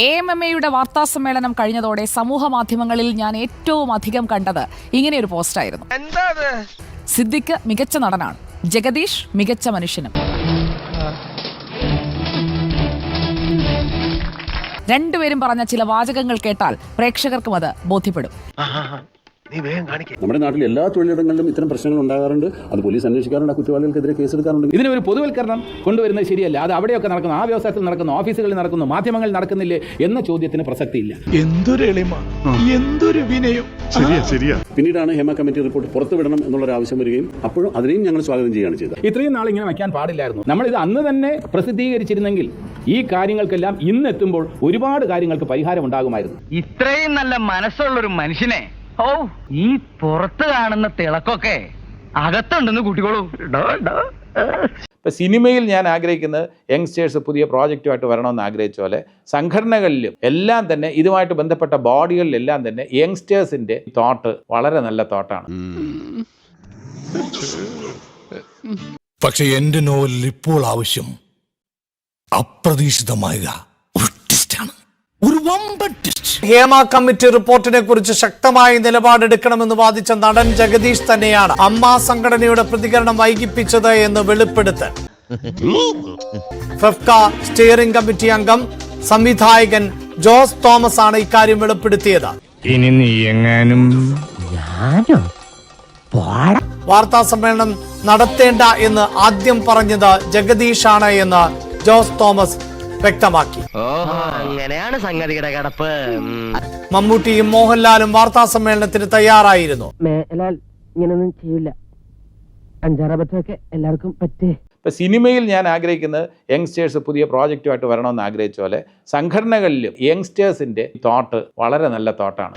A M M എയുടെ വാർത്താ സമ്മേളനം കഴിഞ്ഞതോടെ സമൂഹ മാധ്യമങ്ങളിൽ ഞാൻ ഏറ്റവും അധികം കണ്ടത് ഇങ്ങനെയൊരു പോസ്റ്റായിരുന്നു. സിദ്ദിഖ് മികച്ച നടനാണ്. ജഗദീഷ് മികച്ച മനുഷ്യനും. രണ്ടുപേരും പറഞ്ഞ ചില വാചകങ്ങൾ കേട്ടാൽ പ്രേക്ഷകർക്കും അത് ബോധ്യപ്പെടും. നമ്മുടെ നാട്ടിൽ എല്ലാ തൊഴിലിടങ്ങളിലും ഇത്തരം പ്രശ്നങ്ങൾ ഉണ്ടാകാറുണ്ട്. അത് പോലീസ് അന്വേഷിക്കാറുണ്ട് കുറ്റവാളികൾക്കെതിരെ കേസെടുക്കാറുണ്ട് ഇതിന് ഒരു പൊതുവൽക്കരണം കൊണ്ടുവരുന്നത് ശരിയല്ല. അത് അവിടെയൊക്കെ നടക്കുന്നു. ആ വ്യവസായത്തിൽ നടക്കുന്നു ഓഫീസുകളിൽ നടക്കുന്നു മാധ്യമങ്ങളിൽ നടക്കുന്നില്ലേ എന്ന ചോദ്യത്തിന് പ്രസക്തിയില്ല. എന്തൊരു എളിമ എന്തൊരു വിനയം. ശരിയാ ശരിയാ. പിന്നീടാണ് ഹേമ കമ്മിറ്റി റിപ്പോർട്ട് പുറത്തുവിടണം എന്നുള്ളൊരു ആവശ്യം വരികയും അപ്പോഴും അതിനെയും ഞങ്ങൾ സ്വാഗതം ചെയ്യുകയാണ് ചെയ്തത്. ഇത്രയും നാൾ ഇങ്ങനെ വയ്ക്കാൻ പാടില്ലായിരുന്നു. നമ്മളിത് അന്ന് തന്നെ പ്രസിദ്ധീകരിച്ചിരുന്നെങ്കിൽ ഈ കാര്യങ്ങൾക്കെല്ലാം ഇന്നെത്തുമ്പോൾ ഒരുപാട് കാര്യങ്ങൾക്ക് പരിഹാരം ഉണ്ടാകുമായിരുന്നു. ഇത്രയും നല്ല മനസ്സുള്ള ഒരു മനുഷ്യനെ ഓ ഈ പുറത്ത് കാണുന്ന തിളക്കൊക്കെ അകത്തുണ്ടെന്ന് കൂട്ടിക്കോളൂ. ഇപ്പം സിനിമയിൽ ഞാൻ ആഗ്രഹിക്കുന്നത് യങ്സ്റ്റേഴ്സ് പുതിയ പ്രോജക്റ്റുമായിട്ട് വരണമെന്ന് ആഗ്രഹിച്ച പോലെ സംഘടനകളിലും എല്ലാം തന്നെ ഇതുമായിട്ട് ബന്ധപ്പെട്ട ബോഡികളിലെല്ലാം തന്നെ യങ്സ്റ്റേഴ്സിന്റെ തോട്ട് വളരെ നല്ല തോട്ടാണ്. പക്ഷെ എന്റെ നോവലിൽ ഇപ്പോൾ ആവശ്യം അപ്രതീക്ഷിതമായ ഒരു ട്വിസ്റ്റാണ് ഹേമ കമ്മിറ്റി റിപ്പോർട്ടിനെ കുറിച്ച് ശക്തമായ നിലപാടെടുക്കണമെന്ന് വാദിച്ച നടൻ ജഗദീഷ് തന്നെയാണ് അമ്മ സംഘടനയുടെ പ്രതികരണം വൈകിപ്പിച്ചത് എന്ന് വെളിപ്പെടുത്തൽ. ഫെഫ്ക സ്റ്റിയറിംഗ് കമ്മിറ്റി അംഗം സംവിധായകൻ ജോസ് തോമസ് ആണ് ഇക്കാര്യം വെളിപ്പെടുത്തിയത്. ഇനി നീ എങ്ങാനും വാർത്താ സമ്മേളനം നടത്തേണ്ട എന്ന് ആദ്യം പറഞ്ഞത് ജഗദീഷാണ് എന്ന് ജോസ് തോമസ് വ്യക്തമാക്കി. അങ്ങനെയാണ് സംഗതിയുടെ കിടപ്പ്. മമ്മൂട്ടിയും മോഹൻലാലും വാർത്താ സമ്മേളനത്തിന് തയ്യാറായിരുന്നു. മേലാൽ ഇങ്ങനൊന്നും ചെയ്യില്ല അഞ്ചാറബദ്ധമൊക്കെ എല്ലാവർക്കും പറ്റേ. ഇപ്പം സിനിമയിൽ ഞാൻ ആഗ്രഹിക്കുന്നത് യങ്സ്റ്റേഴ്സ് പുതിയ പ്രോജക്റ്റുമായിട്ട് വരണമെന്ന് ആഗ്രഹിച്ച പോലെ സംഘടനകളിലും യങ്സ്റ്റേഴ്സിന്റെ തോട്ട് വളരെ നല്ല തോട്ടാണ്.